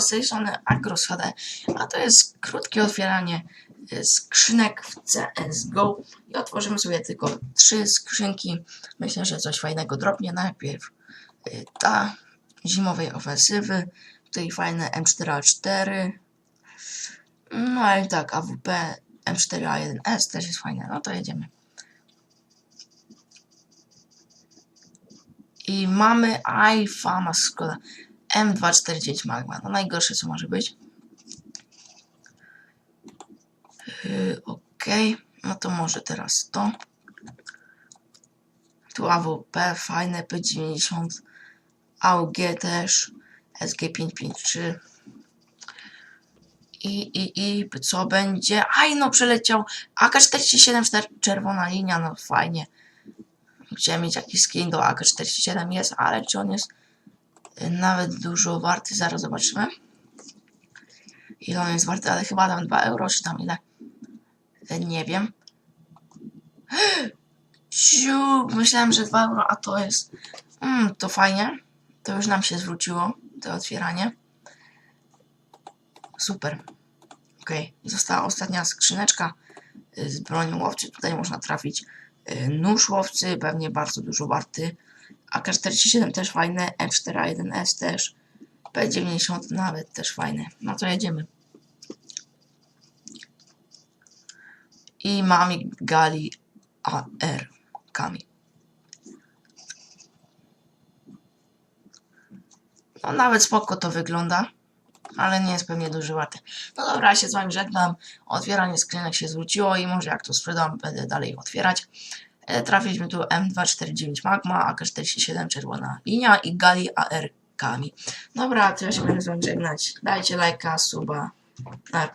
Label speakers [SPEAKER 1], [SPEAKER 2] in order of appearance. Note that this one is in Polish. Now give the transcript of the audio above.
[SPEAKER 1] Siemanko, z tej strony Agros HD, a to jest krótkie otwieranie y, skrzynek w CSGO i otworzymy sobie tylko trzy skrzynki. Myślę, że coś fajnego dropnie. Najpierw y, ta zimowej ofensywy, tutaj fajne M4A4, no ale tak, AWP M4A1S też jest fajne, no to jedziemy. I mamy aj fama szkoda. M249 Magma. No najgorsze co może być. Yy, Okej, no to może teraz to. Tu AWP, fajne P90, AUG też, SG553. I, i, i co będzie? Aj no przeleciał AK-47 czter- czerwona linia, no fajnie. Chciałem mieć jakiś skin do AK-47 jest, ale czy on jest nawet dużo warty? Zaraz zobaczymy. Ile on jest warty, ale chyba tam 2 euro, czy tam ile? Nie wiem. Ciu, myślałem, że 2 euro, a to jest... Mm, to fajnie. To już nam się zwróciło, to otwieranie. Super. Okej, została ostatnia skrzyneczka y, z bronią łowcy. Tutaj można trafić y, nóż łowcy, pewnie bardzo dużo warty. AK-47 też fajne, M4A1S też, P90 nawet też fajne. No to jedziemy. I mamy Gali AR Kami. No nawet spoko to wygląda, ale nie jest pewnie duży warty. No dobra, ja się z wami żegnam. Otwieranie skrzynek się zwróciło i może jak to sprzedam, będę dalej otwierać. E, Trafiliśmy tu M249 Magma, AK47 Czerwona Linia i Gali AR Kami. Dobra, to ja się będę z wami żegnać. Dajcie lajka, suba, narka.